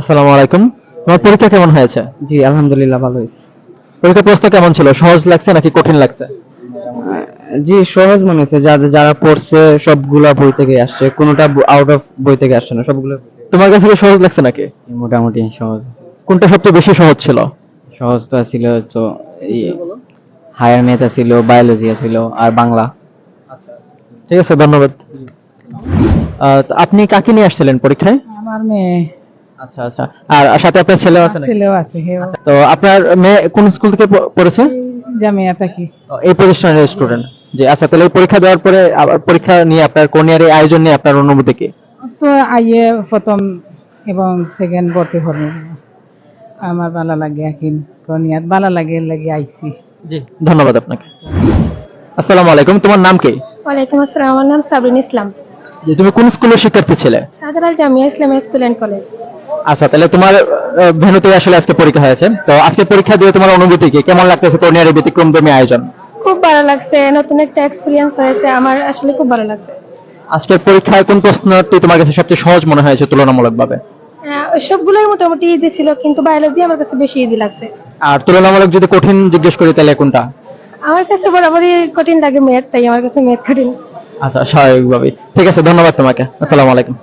আসসালামু আলাইকুম। তোমার পরীক্ষা কেমন হয়েছে? জি আলহামদুলিল্লাহ ভালো হয়েছে। প্রশ্ন কেমন ছিল? সহজ লাগছে নাকি কঠিন লাগছে? জি সহজ মনে হয়েছে। যারা যারা পড়ছে সবগুলা বই থেকে আসছে। কোনোটা আউট অফ বই থেকে আসছে না সবগুলো তোমার কাছে কি সহজ লাগছে নাকি? মোটামুটি সহজ কোনটা সবচেয়ে বেশি সহজ ছিল? সহজ তো ছিল তো হায়ার ম্যাথ ছিল বায়োলজি ছিল আর বাংলা। ঠিক আছে ধন্যবাদ। আপনি কাকে নিয়ে আসছিলেন পরীক্ষায়? আমার মেয়ে। আচ্ছা আচ্ছা। আর আর সাথে আপনার ছেলে আছে নাকি? ছেলেও আছে হে তো আপনার মেয়ে কোন স্কুল থেকে পড়েছে? জামিয়া থাকি এই প্রতিষ্ঠানের স্টুডেন্ট জি আচ্ছা তাহলে পরীক্ষা দেওয়ার পরে আবার পরীক্ষা নিয়ে আপনার কোন ইয়ারে আয়োজন নিয়ে আপনার অনুভূতি কি? তো আইয়ে প্রথম এবং সেকেন্ড ভর্তি হলো। আমার ভালো লাগে এখন কনিয়াত ভালো লাগে লাগে আইছি। জি ধন্যবাদ আপনাকে। আসসালামু আলাইকুম তোমার নাম কি? ওয়ালাইকুম আসসালাম আমার নাম সাবরিন ইসলাম। যে তুমি কোন স্কুলের শিক্ষার্থী ছিলে? Jamia Islamia school and college. আচ্ছা তাহলে তোমার আহ, ভেন্যুতে আসলে আজকে পরীক্ষা হয়েছে। তো আজকে পরীক্ষা দিয়ে তোমার অনুভূতি কি? কেমন লাগতেছে কোর্নিয়ারে ব্যতিক্রমধর্মী আয়োজন? খুব ভালো লাগছে নতুন একটা এক্সপিরিয়েন্স হয়েছে আমার আসলে খুব ভালো লাগছে। আজকের পরীক্ষায় কোন প্রশ্নটি তোমার কাছে সবচেয়ে সহজ মনে হয়েছে তুলনামূলকভাবে? সবগুলোই মোটামুটি ইজি ছিল কিন্তু বায়োলজি আমার কাছে বেশি ইজি লাগছে। আর তুলনামূলক যদি কঠিন জিজ্ঞেস করি তাহলে কোনটা? আমার কাছে বরাবরই কঠিন লাগে ম্যাথ তাই আমার কাছে ম্যাথ কঠিন। আচ্ছা স্বাভাবিকভাবেই। ঠিক আছে ধন্যবাদ তোমাকে। আসসালামু আলাইকুম।